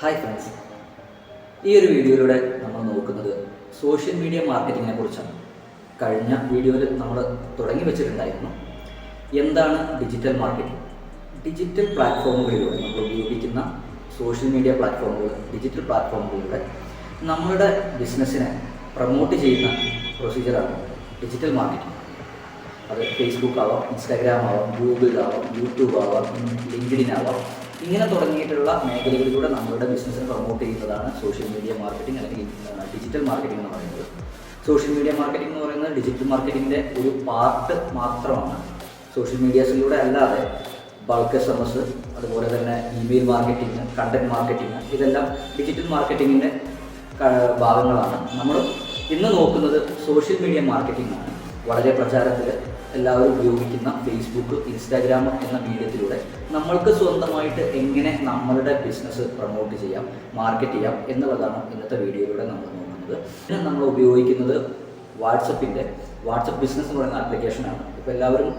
Hi friends ഈ ഒരു വീഡിയോയിലൂടെ നമ്മൾ നോക്കുന്നത് സോഷ്യൽ മീഡിയ മാർക്കറ്റിങ്ങിനെ കുറിച്ചാണ്. കഴിഞ്ഞ വീഡിയോയിൽ നമ്മൾ തുടങ്ങി വെച്ചിട്ടുണ്ടായിരുന്നു. എന്താണ് ഡിജിറ്റൽ മാർക്കറ്റിംഗ് ഡിജിറ്റൽ പ്ലാറ്റ്ഫോമുകളിലൂടെ നമ്മൾ ഉപയോഗിക്കുന്ന സോഷ്യൽ മീഡിയ പ്ലാറ്റ്ഫോമുകൾ ഡിജിറ്റൽ പ്ലാറ്റ്ഫോമുകളിലൂടെ നമ്മളുടെ ബിസിനസ്സിനെ പ്രൊമോട്ട് ചെയ്യുന്ന പ്രൊസീജിയറാണ് ഡിജിറ്റൽ മാർക്കറ്റിംഗ് അത് ഫേസ്ബുക്ക് ആവാം ഇൻസ്റ്റാഗ്രാം ആവാം ഗൂഗിൾ ആവാം യൂട്യൂബ് ആവാം ലിങ്ക്ഡിൻ ആവാം ഇങ്ങനെ തുടങ്ങിയിട്ടുള്ള മേഖലകളിലൂടെ നമ്മളുടെ ബിസിനസ്സിനെ പ്രൊമോട്ട് ചെയ്യുന്നതാണ് സോഷ്യൽ മീഡിയ മാർക്കറ്റിംഗ് അല്ലെങ്കിൽ ഡിജിറ്റൽ മാർക്കറ്റിംഗ് എന്ന് പറയുന്നത്. സോഷ്യൽ മീഡിയ മാർക്കറ്റിംഗ് എന്ന് പറയുന്നത് ഡിജിറ്റൽ മാർക്കറ്റിംഗിന്റെ ഒരു പാർട്ട് മാത്രമാണ്. സോഷ്യൽ മീഡിയാസിലൂടെ അല്ലാതെ ബൾക്ക് എസ് എം എസ് അതുപോലെ തന്നെ ഇമെയിൽ മാർക്കറ്റിംഗ് കണ്ടന്റ് മാർക്കറ്റിംഗ് ഇതെല്ലാം ഡിജിറ്റൽ മാർക്കറ്റിങ്ങിന്റെ ഭാഗങ്ങളാണ്. നമ്മൾ ഇന്ന് നോക്കുന്നത് സോഷ്യൽ മീഡിയ മാർക്കറ്റിംഗ് ആണ്. വളരെ പ്രചാരത്തിൽ എല്ലാവരും ഉപയോഗിക്കുന്ന ഫേസ്ബുക്ക് ഇൻസ്റ്റാഗ്രാം എന്ന മീഡിയത്തിലൂടെ നമ്മൾക്ക് സ്വന്തമായിട്ട് എങ്ങനെ നമ്മളുടെ ബിസിനസ് പ്രൊമോട്ട് ചെയ്യാം മാർക്കറ്റ് ചെയ്യാം എന്നുള്ളതാണ് ഇന്നത്തെ വീഡിയോയിലൂടെ നമ്മൾ നോക്കുന്നത്. പിന്നെ നമ്മൾ ഉപയോഗിക്കുന്നത് വാട്സപ്പിന്റെ വാട്സപ്പ് ബിസിനസ് എന്ന് പറയുന്ന ആപ്ലിക്കേഷനാണ് ഇപ്പോൾ എല്ലാവരും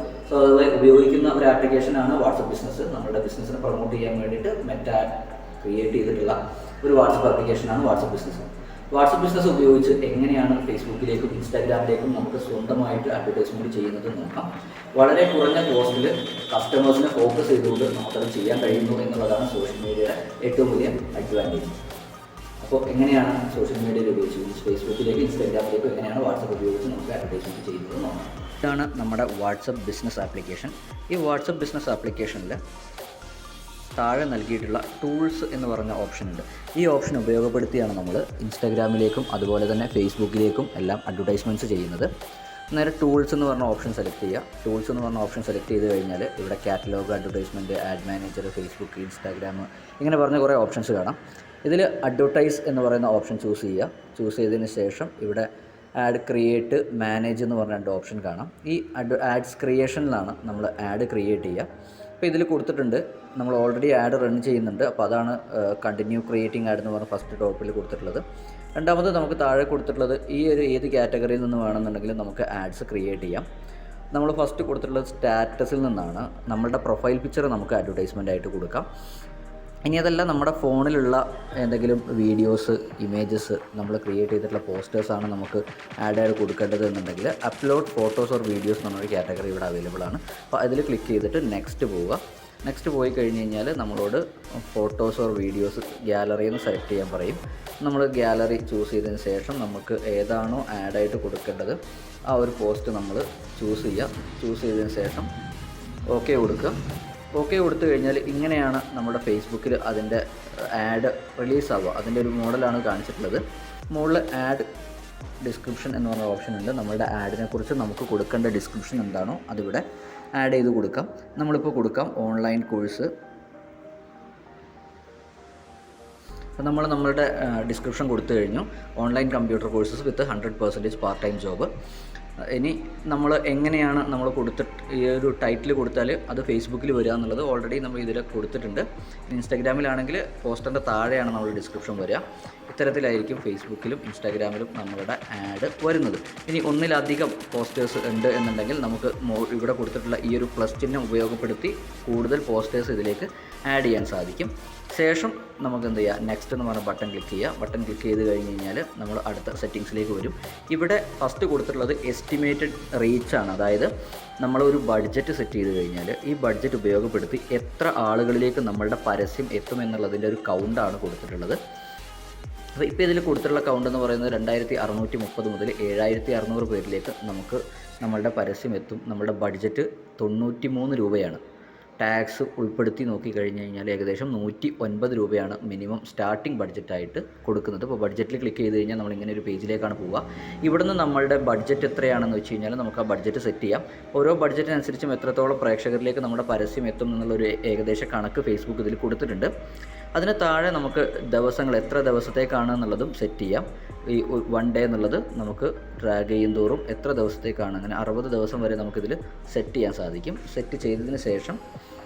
ഉപയോഗിക്കുന്ന ഒരു ആപ്ലിക്കേഷനാണ് വാട്സപ്പ് ബിസിനസ് നമ്മുടെ ബിസിനസ്സിനെ പ്രൊമോട്ട് ചെയ്യാൻ വേണ്ടിയിട്ട് മെറ്റ ക്രിയേറ്റ് ചെയ്തിട്ടുള്ള ഒരു വാട്സപ്പ് ആപ്ലിക്കേഷനാണ് വാട്സപ്പ് ബിസിനസ് വാട്സപ്പ് ബിസിനസ് ഉപയോഗിച്ച് എങ്ങനെയാണ് ഫേസ്ബുക്കിലേക്കും ഇൻസ്റ്റാഗ്രാമിലേക്കും നമുക്ക് സ്വന്തമായിട്ട് അഡ്വർടൈസ്മെന്റ് ചെയ്യുന്നത് നോക്കാം. വളരെ കുറഞ്ഞ കോസ്റ്റിൽ കസ്റ്റമേഴ്സിനെ ഫോക്കസ് ചെയ്തുകൊണ്ട് നമുക്കത് ചെയ്യാൻ കഴിയുന്നു എന്നുള്ളതാണ് സോഷ്യൽ മീഡിയയുടെ ഏറ്റവും വലിയ അഡ്വാന്റേജ് അപ്പോൾ എങ്ങനെയാണ് സോഷ്യൽ മീഡിയയിൽ ഉപയോഗിച്ച് ഫേസ്ബുക്കിലേക്കും ഇൻസ്റ്റാഗ്രാമിലേക്കും എങ്ങനെയാണ് വാട്സപ്പ് ഉപയോഗിച്ച് നമുക്ക് അഡ്വർടൈസ്മെന്റ് ചെയ്യുന്നത് നോക്കാം. ഇതാണ് നമ്മുടെ വാട്സപ്പ് ബിസിനസ് ആപ്ലിക്കേഷൻ. ഈ വാട്സപ്പ് ബിസിനസ് ആപ്ലിക്കേഷനിൽ താഴെ നൽകിയിട്ടുള്ള ടൂൾസ് എന്ന് പറഞ്ഞ ഓപ്ഷൻ ഉണ്ട്. ഈ ഓപ്ഷൻ ഉപയോഗപ്പെടുത്തിയാണ് നമ്മൾ ഇൻസ്റ്റാഗ്രാമിലേക്കും അതുപോലെ തന്നെ ഫേസ്ബുക്കിലേക്കും എല്ലാം അഡ്വർടൈസ്മെന്റ്സ് ചെയ്യുന്നത്. നേരെ ടൂൾസ് എന്ന് പറഞ്ഞ ഓപ്ഷൻ സെലക്ട് ചെയ്യുക. ടൂൾസ് എന്ന് പറഞ്ഞ ഓപ്ഷൻ സെലക്ട് ചെയ്ത് കഴിഞ്ഞാൽ ഇവിടെ catalogue advertisement ad manager Facebook Instagram ഇങ്ങനെ പറഞ്ഞ കുറേ ഓപ്ഷൻസ് കാണാം. ഇതിൽ അഡ്വർടൈസ് എന്ന് പറയുന്ന ഓപ്ഷൻ ചൂസ് ചെയ്യുക. ചൂസ് ചെയ്തതിന് ശേഷം ഇവിടെ ആഡ് ക്രിയേറ്റ് മാനേജ് എന്ന് പറഞ്ഞ രണ്ട് ഓപ്ഷൻ കാണാം. ഈ അഡ് ആഡ്സ് ക്രിയേഷനിലാണ് നമ്മൾ ആഡ് ക്രിയേറ്റ് ചെയ്യുക. അപ്പോൾ ഇതിൽ കൊടുത്തിട്ടുണ്ട്. നമ്മൾ ഓൾറെഡി ആഡ് റൺ ചെയ്യുന്നുണ്ട്. അപ്പോൾ അതാണ് കണ്ടിന്യൂ ക്രിയേറ്റിംഗ് ആഡ് എന്ന് പറഞ്ഞ ഫസ്റ്റ് ടോപ്പിൽ കൊടുത്തിട്ടുള്ളത്. രണ്ടാമത് നമുക്ക് താഴെ കൊടുത്തിട്ടുള്ളത് ഈ ഒരു ഏത് കാറ്റഗറിയിൽ നിന്ന് വേണമെന്നുണ്ടെങ്കിലും നമുക്ക് ആഡ്സ് ക്രിയേറ്റ് ചെയ്യാം. നമ്മൾ ഫസ്റ്റ് കൊടുത്തിട്ടുള്ളത് സ്റ്റാറ്റസിൽ നിന്നാണ്. നമ്മളുടെ പ്രൊഫൈൽ പിക്ചർ നമുക്ക് അഡ്വർടൈസ്മെന്റ് ആയിട്ട് കൊടുക്കാം. ഇനി അതല്ല നമ്മുടെ ഫോണിലുള്ള എന്തെങ്കിലും വീഡിയോസ് ഇമേജസ് നമ്മൾ ക്രിയേറ്റ് ചെയ്തിട്ടുള്ള പോസ്റ്റേഴ്സാണ് നമുക്ക് ആഡ് ആയിട്ട് കൊടുക്കേണ്ടത് എന്നുണ്ടെങ്കിൽ അപ്ലോഡ് ഫോട്ടോസ് ഓർ വീഡിയോസ് എന്നൊരു കാറ്റഗറി ഇവിടെ അവൈലബിൾ ആണ്. അപ്പോൾ അതിൽ ക്ലിക്ക് ചെയ്തിട്ട് നെക്സ്റ്റ് പോവുക. നെക്സ്റ്റ് പോയി കഴിഞ്ഞ് കഴിഞ്ഞാൽ നമ്മളോട് ഫോട്ടോസ് ഓർ വീഡിയോസ് ഗ്യാലറിയിൽ നിന്ന് സെലക്ട് ചെയ്യാൻ പറയും. നമ്മൾ ഗ്യാലറി ചൂസ് ചെയ്തതിന് ശേഷം നമുക്ക് ഏതാണോ ആഡായിട്ട് കൊടുക്കേണ്ടത് ആ ഒരു പോസ്റ്റ് നമ്മൾ ചൂസ് ചെയ്യുക. ചൂസ് ചെയ്തതിന് ശേഷം ഓക്കെ കൊടുക്കുക. ഓക്കെ കൊടുത്തു കഴിഞ്ഞാൽ ഇങ്ങനെയാണ് നമ്മുടെ ഫേസ്ബുക്കിൽ അതിന്റെ ആഡ് റിലീസ് ആവുക അതിന്റെ ഒരു മോഡലാണ് കാണിച്ചിട്ടുള്ളത്. മുകളിൽ ആഡ് ഡിസ്ക്രിപ്ഷൻ എന്ന് പറഞ്ഞ ഓപ്ഷൻ ഉണ്ട്. നമ്മളുടെ ആഡിനെ കുറിച്ച് നമുക്ക് കൊടുക്കേണ്ട ഡിസ്ക്രിപ്ഷൻ എന്താണോ അതിവിടെ ആഡ് ചെയ്ത് കൊടുക്കാം. നമ്മളിപ്പോൾ കൊടുക്കാം ഓൺലൈൻ കോഴ്സ് അപ്പം നമ്മൾ നമ്മളുടെ ഡിസ്ക്രിപ്ഷൻ കൊടുത്തു കഴിഞ്ഞു. Online computer courses with hundred percentage part time job ഇനി നമ്മൾ എങ്ങനെയാണ് നമ്മൾ കൊടുത്തിട്ട് ഈ ഒരു ടൈറ്റിൽ കൊടുത്താൽ അത് ഫേസ്ബുക്കിൽ വരിക എന്നുള്ളത് ഓൾറെഡി നമ്മൾ ഇതിൽ കൊടുത്തിട്ടുണ്ട്. ഇൻസ്റ്റാഗ്രാമിലാണെങ്കിൽ പോസ്റ്ററിന്റെ താഴെയാണ് നമ്മൾ ഡിസ്ക്രിപ്ഷൻ വരിക. ഇത്തരത്തിലായിരിക്കും ഫേസ്ബുക്കിലും ഇൻസ്റ്റാഗ്രാമിലും നമ്മളുടെ ആഡ് വരുന്നത്. ഇനി ഒന്നിലധികം പോസ്റ്റേഴ്സ് ഉണ്ട് എന്നുണ്ടെങ്കിൽ നമുക്ക് ഇവിടെ കൊടുത്തിട്ടുള്ള ഈ ഒരു പ്ലസ് ചിഹ്നം ഉപയോഗപ്പെടുത്തി കൂടുതൽ പോസ്റ്റേഴ്സ് ഇതിലേക്ക് ആഡ് ചെയ്യാൻ സാധിക്കും. ശേഷം നമുക്ക് എന്ത് ചെയ്യുക നെക്സ്റ്റ് എന്ന് പറഞ്ഞ ബട്ടൺ ക്ലിക്ക് ചെയ്യുക ബട്ടൺ ക്ലിക്ക് ചെയ്ത് കഴിഞ്ഞ് കഴിഞ്ഞാൽ നമ്മൾ അടുത്ത സെറ്റിങ്സിലേക്ക് വരും. ഇവിടെ ഫസ്റ്റ് കൊടുത്തിട്ടുള്ളത് എസ്റ്റിമേറ്റഡ് റീച്ച് ആണ്. അതായത് നമ്മളൊരു ബഡ്ജറ്റ് സെറ്റ് ചെയ്ത് കഴിഞ്ഞാൽ ഈ ബഡ്ജറ്റ് ഉപയോഗപ്പെടുത്തി എത്ര ആളുകളിലേക്ക് നമ്മളുടെ പരസ്യം എത്തുമെന്നുള്ളതിന്റെ ഒരു കൗണ്ടാണ് കൊടുത്തിട്ടുള്ളത്. അപ്പോൾ ഇപ്പോൾ ഇതിൽ കൊടുത്തിട്ടുള്ള കൗണ്ട് എന്ന് പറയുന്നത് രണ്ടായിരത്തി അറുന്നൂറ്റി മുപ്പത് മുതൽ ഏഴായിരത്തി അറുന്നൂറ് പേരിലേക്ക് നമുക്ക് നമ്മളുടെ പരസ്യം എത്തും. നമ്മളുടെ ബഡ്ജറ്റ് തൊണ്ണൂറ്റി മൂന്ന് രൂപയാണ്. ടാക്സ് ഉൾപ്പെടുത്തി നോക്കി കഴിഞ്ഞ് കഴിഞ്ഞാൽ ഏകദേശം നൂറ്റി ഒൻപത് രൂപയാണ് മിനിമം സ്റ്റാർട്ടിംഗ് ബഡ്ജറ്റായിട്ട് കൊടുക്കുന്നത്. അപ്പോൾ ബഡ്ജറ്റിൽ ക്ലിക്ക് ചെയ്ത് കഴിഞ്ഞാൽ നമ്മൾ ഇങ്ങനെ ഒരു പേജിലേക്കാണ് പോവുക. ഇവിടുന്ന് നമ്മളുടെ ബഡ്ജറ്റ് എത്രയാണെന്ന് വെച്ച് കഴിഞ്ഞാൽ നമുക്ക് ആ ബഡ്ജറ്റ് സെറ്റ് ചെയ്യാം. ഓരോ ബഡ്ജറ്റിനനുസരിച്ചും എത്രത്തോളം പ്രേക്ഷകരിലേക്ക് നമ്മുടെ പരസ്യം എത്തും എന്നുള്ളൊരു ഏകദേശ കണക്ക് ഫേസ്ബുക്ക് ഇതിൽ കൊടുത്തിട്ടുണ്ട്. അതിന് താഴെ നമുക്ക് ദിവസങ്ങൾ എത്ര ദിവസത്തേക്കാണ് എന്നുള്ളതും സെറ്റ് ചെയ്യാം. ഈ വൺ ഡേ എന്നുള്ളത് നമുക്ക് ഡ്രാഗ് ചെയ്യും തോറും എത്ര ദിവസത്തേക്കാണ്? അങ്ങനെ അറുപത് ദിവസം വരെ നമുക്കിതിൽ സെറ്റ് ചെയ്യാൻ സാധിക്കും. സെറ്റ് ചെയ്തതിന് ശേഷം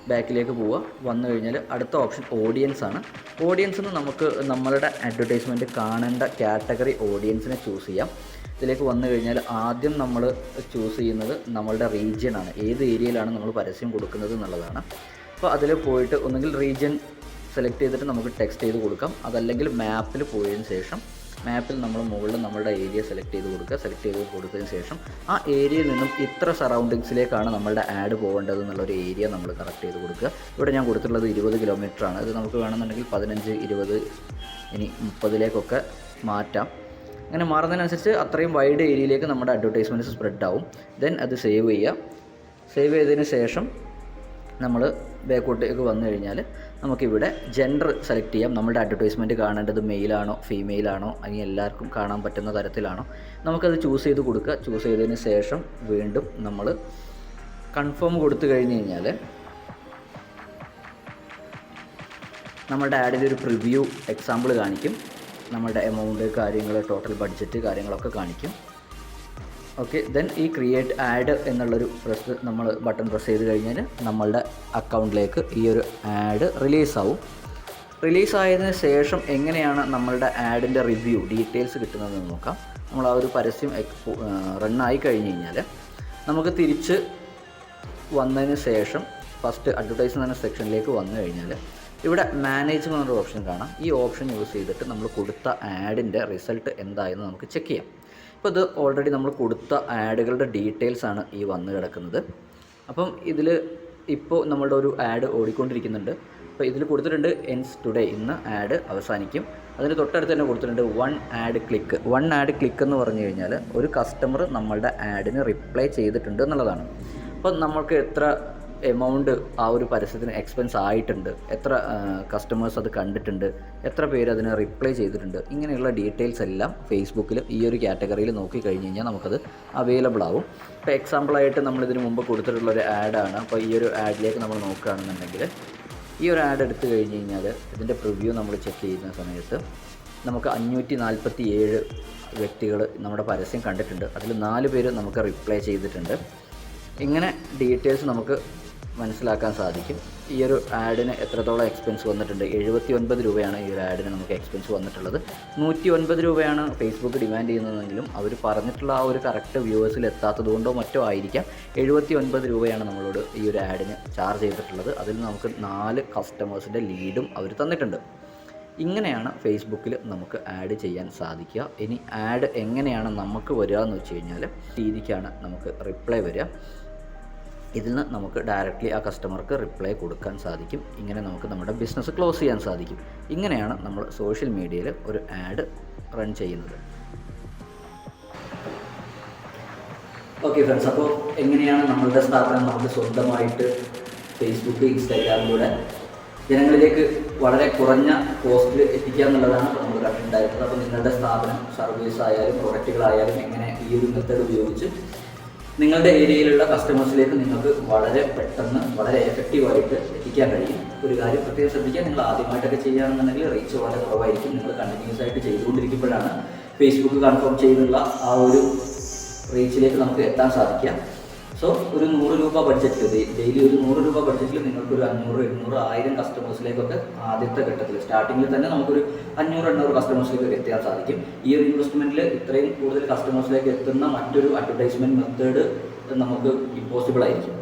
ബാക്കിലേക്ക് പോവുക. വന്നു കഴിഞ്ഞാൽ അടുത്ത ഓപ്ഷൻ ഓഡിയൻസ് ആണ്. ഓഡിയൻസ് എന്ന് നമുക്ക് നമ്മളുടെ അഡ്വർടൈസ്മെന്റ് കാണേണ്ട കാറ്റഗറി ഓഡിയൻസിനെ ചൂസ് ചെയ്യാം. ഇതിലേക്ക് വന്നു കഴിഞ്ഞാൽ ആദ്യം നമ്മൾ ചൂസ് ചെയ്യുന്നത് നമ്മളുടെ റീജിയനാണ് ഏത് ഏരിയയിലാണ് നമ്മൾ പരസ്യം കൊടുക്കുന്നത് എന്നുള്ളതാണ്. അപ്പോൾ അതിൽ പോയിട്ട് ഒന്നുകിൽ റീജിയൻ സെലക്ട് ചെയ്തിട്ട് നമുക്ക് ടെക്സ്റ്റ് ചെയ്ത് കൊടുക്കാം. അതല്ലെങ്കിൽ മാപ്പിൽ പോയതിന് ശേഷം മാപ്പിൽ നമ്മൾ മുകളിൽ നമ്മുടെ ഏരിയ സെലക്ട് ചെയ്ത് കൊടുക്കുക. സെലക്ട് ചെയ്ത് കൊടുത്തതിന് ശേഷം ആ ഏരിയയിൽ നിന്നും ഇത്ര സറൗണ്ടിങ്സിലേക്കാണ് നമ്മളുടെ ആഡ് പോകേണ്ടത് എന്നുള്ളൊരു ഏരിയ നമ്മൾ കറക്റ്റ് ചെയ്ത് കൊടുക്കുക. ഇവിടെ ഞാൻ കൊടുത്തിട്ടുള്ളത് ഇരുപത് കിലോമീറ്റർ ആണ് ഇത് നമുക്ക് വേണമെന്നുണ്ടെങ്കിൽ പതിനഞ്ച് ഇരുപത് ഇനി മുപ്പതിലേക്കൊക്കെ മാറ്റാം. അങ്ങനെ മാറുന്നതിനനുസരിച്ച് അത്രയും വൈഡ് ഏരിയയിലേക്ക് നമ്മുടെ അഡ്വർടൈസ്മെന്റ്സ് സ്പ്രെഡ് ആവും. ദെൻ അത് സേവ് ചെയ്യുക. സേവ് ചെയ്തതിന് ശേഷം നമ്മൾ ബാക്കോട്ടേക്ക് വന്നു കഴിഞ്ഞാൽ നമുക്കിവിടെ ജെൻഡർ സെലക്ട് ചെയ്യാം. നമ്മുടെ അഡ്വർടൈസ്മെന്റ് കാണേണ്ടത് മെയിലാണോ ഫീമെയിലാണോ അല്ലെങ്കിൽ എല്ലാവർക്കും കാണാൻ പറ്റുന്ന തരത്തിലാണോ. നമുക്കത് ചൂസ് ചെയ്ത് കൊടുക്കുക. ചൂസ് ചെയ്തതിന് ശേഷം വീണ്ടും നമ്മൾ കൺഫേം കൊടുത്തു കഴിഞ്ഞ് കഴിഞ്ഞാൽ നമ്മുടെ ആഡിന്റെ ഒരു പ്രിവ്യൂ എക്സാമ്പിൾ കാണിക്കും. നമ്മുടെ എമൗണ്ട് കാര്യങ്ങൾ ടോട്ടൽ ബഡ്ജറ്റ് കാര്യങ്ങളൊക്കെ കാണിക്കും. ഓക്കെ ദെൻ ഈ ക്രിയേറ്റ് ആഡ് എന്നുള്ളൊരു പ്രസ് നമ്മൾ ബട്ടൺ പ്രസ് ചെയ്ത് കഴിഞ്ഞാൽ നമ്മളുടെ അക്കൗണ്ടിലേക്ക് ഈ ഒരു ആഡ് റിലീസാവും റിലീസായതിനു ശേഷം എങ്ങനെയാണ് നമ്മളുടെ ആഡിന്റെ റിവ്യൂ ഡീറ്റെയിൽസ് കിട്ടുന്നതെന്ന് നോക്കാം. നമ്മൾ ആ ഒരു പരസ്യം റണ്ണായി കഴിഞ്ഞ് കഴിഞ്ഞാൽ നമുക്ക് തിരിച്ച് വന്നതിന് ശേഷം ഫസ്റ്റ് അഡ്വർടൈസ്മെന്റ് സെക്ഷനിലേക്ക് വന്നു കഴിഞ്ഞാൽ ഇവിടെ മാനേജ് എന്നൊരു ഓപ്ഷൻ കാണാം. ഈ ഓപ്ഷൻ യൂസ് ചെയ്തിട്ട് നമ്മൾ കൊടുത്ത ആഡിന്റെ റിസൾട്ട് എന്തായെന്ന് നമുക്ക് ചെക്ക് ചെയ്യാം. അപ്പോൾ ഇത് ഓൾറെഡി നമ്മൾ കൊടുത്ത ആഡുകളുടെ ഡീറ്റെയിൽസ് ആണ് ഈ വന്നു കിടക്കുന്നത്. അപ്പം ഇതിൽ ഇപ്പോൾ നമ്മളുടെ ഒരു ആഡ് ഓടിക്കൊണ്ടിരിക്കുന്നുണ്ട്. അപ്പോൾ ഇതിൽ കൊടുത്തിട്ടുണ്ട് എൻസ് ടുഡേ ഇന്ന് ആഡ് അവസാനിക്കും. അതിന് തൊട്ടടുത്ത് തന്നെ കൊടുത്തിട്ടുണ്ട് one ad click one ad click എന്ന് പറഞ്ഞു കഴിഞ്ഞാൽ ഒരു കസ്റ്റമർ നമ്മളുടെ ആഡിന് റിപ്ലൈ ചെയ്തിട്ടുണ്ട് എന്നുള്ളതാണ്. അപ്പോൾ നമ്മൾക്ക് എത്ര എമൗണ്ട് ആ ഒരു പരസ്യത്തിന് എക്സ്പെൻസ് ആയിട്ടുണ്ട്. എത്ര കസ്റ്റമേഴ്സ് അത് കണ്ടിട്ടുണ്ട്. എത്ര പേര് അതിനെ റിപ്ലൈ ചെയ്തിട്ടുണ്ട്. ഇങ്ങനെയുള്ള ഡീറ്റെയിൽസ് എല്ലാം ഫേസ്ബുക്കിൽ ഈ ഒരു കാറ്റഗറിയിൽ നോക്കി കഴിഞ്ഞ് കഴിഞ്ഞാൽ നമുക്കത് അവൈലബിൾ ആവും. ഇപ്പോൾ എക്സാമ്പിളായിട്ട് നമ്മൾ ഇതിന് മുമ്പ് കൊടുത്തിട്ടുള്ള ഒരു ആഡാണ് അപ്പോൾ ഈ ഒരു ആഡിലേക്ക് നമ്മൾ നോക്കുകയാണെന്നുണ്ടെങ്കിൽ ഈ ഒരു ആഡ് എടുത്തു കഴിഞ്ഞ് കഴിഞ്ഞാൽ ഇതിന്റെ പ്രിവ്യൂ നമ്മൾ ചെക്ക് ചെയ്യുന്ന സമയത്ത് നമുക്ക് അഞ്ഞൂറ്റി നാൽപ്പത്തി ഏഴ് വ്യക്തികൾ നമ്മുടെ പരസ്യം കണ്ടിട്ടുണ്ട്. അതിൽ നാല് പേര് നമുക്ക് റിപ്ലൈ ചെയ്തിട്ടുണ്ട്. ഇങ്ങനെ ഡീറ്റെയിൽസ് നമുക്ക് മനസ്സിലാക്കാൻ സാധിക്കും. ഈ ഒരു ആഡിന് എത്രത്തോളം എക്സ്പെൻസ് വന്നിട്ടുണ്ട്? എഴുപത്തി ഒൻപത് രൂപയാണ് ഈ ഒരു ആഡിന് നമുക്ക് എക്സ്പെൻസ് വന്നിട്ടുള്ളത്. നൂറ്റി ഒൻപത് രൂപയാണ് ഫേസ്ബുക്ക് ഡിമാൻഡ് ചെയ്യുന്നതെങ്കിലും അവർ പറഞ്ഞിട്ടുള്ള ആ ഒരു കറക്റ്റ് വ്യൂവേഴ്സിൽ എത്താത്തത് കൊണ്ടോ മറ്റോ ആയിരിക്കാം. എഴുപത്തി ഒൻപത് രൂപയാണ് നമ്മളോട് ഈ ഒരു ആഡിന് ചാർജ് ചെയ്തിട്ടുള്ളത്. അതിൽ നമുക്ക് നാല് കസ്റ്റമേഴ്സിന്റെ ലീഡും അവർ തന്നിട്ടുണ്ട്. ഇങ്ങനെയാണ് ഫേസ്ബുക്കിൽ നമുക്ക് ആഡ് ചെയ്യാൻ സാധിക്കുക. ഇനി ആഡ് എങ്ങനെയാണ് നമുക്ക് വരിക എന്ന് വെച്ച് കഴിഞ്ഞാൽ രീതിക്കാണ് നമുക്ക് റിപ്ലൈ വരിക. ഇതിൽ നിന്ന് നമുക്ക് ഡയറക്റ്റ്ലി ആ കസ്റ്റമർക്ക് റിപ്ലൈ കൊടുക്കാൻ സാധിക്കും. ഇങ്ങനെ നമുക്ക് നമ്മുടെ ബിസിനസ് ക്ലോസ് ചെയ്യാൻ സാധിക്കും. ഇങ്ങനെയാണ് നമ്മൾ സോഷ്യൽ മീഡിയയിൽ ഒരു ആഡ് റൺ ചെയ്യുന്നത്. ഓക്കെ ഫ്രണ്ട്സ് അപ്പോൾ എങ്ങനെയാണ് നമ്മളുടെ സ്ഥാപനം നമുക്ക് സ്വന്തമായിട്ട് ഫേസ്ബുക്ക് ഇൻസ്റ്റാഗ്രാമിലൂടെ ജനങ്ങളിലേക്ക് വളരെ കുറഞ്ഞ കോസ്റ്റിൽ എത്തിക്കുക എന്നുള്ളതാണ് നമ്മൾ കണ്ടിട്ടുണ്ടായിരുന്നത്. അപ്പോൾ നിങ്ങളുടെ സ്ഥാപനം സർവീസ് ആയാലും പ്രൊഡക്റ്റുകളായാലും എങ്ങനെ ഈ ഒരു മെത്തേഡ് ഉപയോഗിച്ച് നിങ്ങളുടെ ഏരിയയിലുള്ള കസ്റ്റമേഴ്സിലേക്ക് നിങ്ങൾക്ക് വളരെ പെട്ടെന്ന് വളരെ എഫക്റ്റീവായിട്ട് എത്തിക്കാൻ കഴിയും. ഒരു കാര്യം പ്രത്യേകം ശ്രദ്ധിക്കുക നിങ്ങൾ ആദ്യമായിട്ടൊക്കെ ചെയ്യുകയാണെന്നുണ്ടെങ്കിൽ റീച്ച് വളരെ കുറവായിരിക്കും. നിങ്ങൾ കണ്ടിന്യൂസ് ആയിട്ട് ചെയ്തുകൊണ്ടിരിക്കുമ്പോഴാണ് ഫേസ്ബുക്ക് കൺഫേം ചെയ്യുന്നുള്ള ആ ഒരു റീച്ചിലേക്ക് നമുക്ക് എത്താൻ സാധിക്കുക. സോ ഒരു നൂറ് രൂപ ബഡ്ജറ്റിൽ ഡെയിലി ഒരു നൂറ് രൂപ ബഡ്ജറ്റിൽ നിങ്ങൾക്ക് ഒരു അഞ്ഞൂറ് എണ്ണൂറ് ആയിരം കസ്റ്റമേഴ്സിലേക്കൊക്കെ ആദ്യത്തെ ഘട്ടത്തിൽ സ്റ്റാർട്ടിങ്ങിൽ തന്നെ നമുക്കൊരു അഞ്ഞൂറ് എണ്ണൂറ് കസ്റ്റമേഴ്സിലേക്ക് എത്താൻ സാധിക്കും. ഈ ഒരു ഇൻവെസ്റ്റ്മെന്റിൽ ഇത്രയും കൂടുതൽ കസ്റ്റമേഴ്സിലേക്ക് എത്തുന്ന മറ്റൊരു അഡ്വർടൈസ്മെന്റ് മെത്തേഡ് നമുക്ക് ഇമ്പോസിബിൾ ആയിരിക്കും.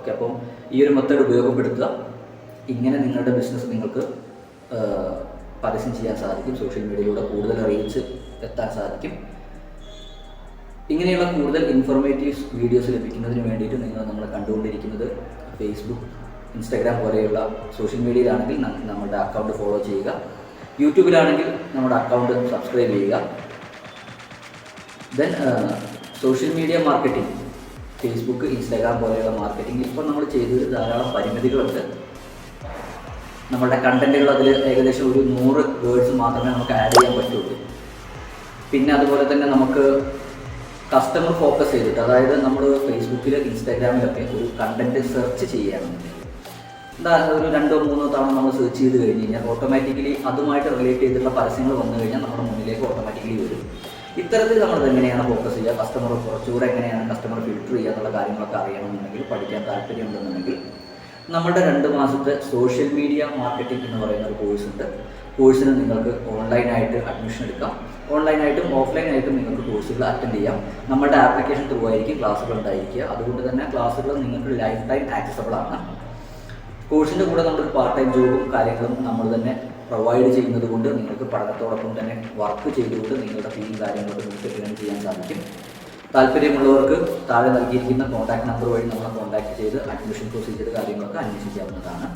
ഓക്കെ അപ്പം ഈ ഒരു മെത്തേഡ് ഉപയോഗപ്പെടുത്തുക. ഇങ്ങനെ നിങ്ങളുടെ ബിസിനസ് നിങ്ങൾക്ക് പരസ്യം ചെയ്യാൻ സാധിക്കും. സോഷ്യൽ മീഡിയയിലൂടെ കൂടുതൽ റീച്ച് എത്താൻ സാധിക്കും. ഇങ്ങനെയുള്ള കൂടുതൽ ഇൻഫോർമേറ്റീവ് വീഡിയോസ് ലഭിക്കുന്നതിന് വേണ്ടിയിട്ട് നിങ്ങൾ നമ്മൾ കണ്ടുകൊണ്ടിരിക്കുന്നത് ഫേസ്ബുക്ക് ഇൻസ്റ്റാഗ്രാം പോലെയുള്ള സോഷ്യൽ മീഡിയയിലാണെങ്കിൽ നമ്മുടെ അക്കൗണ്ട് ഫോളോ ചെയ്യുക. യൂട്യൂബിലാണെങ്കിൽ നമ്മുടെ അക്കൗണ്ട് സബ്സ്ക്രൈബ് ചെയ്യുക. Then social media marketing Facebook Instagram പോലെയുള്ള മാർക്കറ്റിംഗ് ഇപ്പോൾ നമ്മൾ ചെയ്തത് ധാരാളം പരിമിതികളുണ്ട്. നമ്മുടെ കണ്ടന്റുകൾ അതിൽ ഏകദേശം ഒരു നൂറ് വേർഡ്സ് മാത്രമേ നമുക്ക് ആഡ് ചെയ്യാൻ പറ്റുള്ളൂ. പിന്നെ അതുപോലെ തന്നെ നമുക്ക് കസ്റ്റമർ ഫോക്കസ് ചെയ്തിട്ട് അതായത് നമ്മൾ ഫേസ്ബുക്കിൽ ഇൻസ്റ്റാഗ്രാമിലൊക്കെ ഒരു കണ്ടന്റ് സെർച്ച് ചെയ്യുകയാണെന്നുണ്ടെങ്കിൽ എന്താ ഒരു രണ്ടോ മൂന്നോ തവണ നമ്മൾ സെർച്ച് ചെയ്ത് കഴിഞ്ഞ് കഴിഞ്ഞാൽ ഓട്ടോമാറ്റിക്കലി അതുമായിട്ട് റിലേറ്റ് ചെയ്തിട്ടുള്ള പരസ്യങ്ങൾ വന്നു കഴിഞ്ഞാൽ നമ്മുടെ മുന്നിലേക്ക് ഓട്ടോമാറ്റിക്കലി വരും. ഇത്തരത്തിൽ നമ്മൾ എങ്ങനെയാണ് ഫോക്കസ് ചെയ്യുക? കസ്റ്റമർ കുറച്ചുകൂടെ എങ്ങനെയാണ് കസ്റ്റമർ ഫിൽറ്റർ ചെയ്യുക എന്നുള്ള കാര്യങ്ങളൊക്കെ അറിയണമെന്നുണ്ടെങ്കിൽ പഠിക്കാൻ താല്പര്യമുണ്ടെന്നുണ്ടെങ്കിൽ നമ്മുടെ രണ്ട് മാസത്തെ സോഷ്യൽ മീഡിയ മാർക്കറ്റിംഗ് എന്ന് പറയുന്ന ഒരു കോഴ്സ് ഉണ്ട്. കോഴ്സിന് നിങ്ങൾക്ക് ഓൺലൈനായിട്ട് അഡ്മിഷൻ എടുക്കാം. ഓൺലൈനായിട്ടും ഓഫ്ലൈനായിട്ടും നിങ്ങൾക്ക് കോഴ്സുകൾ അറ്റൻഡ് ചെയ്യാം. നമ്മുടെ ആപ്ലിക്കേഷൻ ത്രൂ ആയിരിക്കും ക്ലാസ്സുകൾ ഉണ്ടായിരിക്കുക. അതുകൊണ്ട് തന്നെ ക്ലാസ്സുകൾ നിങ്ങൾക്ക് ലൈഫ് ടൈം ആക്സസബിൾ ആണ്. കോഴ്സിന്റെ കൂടെ നമ്മളൊരു പാർട്ട് ടൈം ജോബും കാര്യങ്ങളും നമ്മൾ തന്നെ പ്രൊവൈഡ് ചെയ്യുന്നത് കൊണ്ട് നിങ്ങൾക്ക് പഠനത്തോടൊപ്പം തന്നെ വർക്ക് ചെയ്തുകൊണ്ട് നിങ്ങളുടെ ഫീയും കാര്യങ്ങളൊക്കെ നിങ്ങൾക്ക് ഏൺ ചെയ്യാൻ സാധിക്കും. താല്പര്യമുള്ളവർക്ക് താഴെ നൽകിയിരിക്കുന്ന കോൺടാക്ട് നമ്പർ വഴി നമ്മളെ കോൺടാക്ട് ചെയ്ത് അഡ്മിഷൻ പ്രൊസീജിയർ കാര്യങ്ങളൊക്കെ അന്വേഷിക്കാവുന്നതാണ്.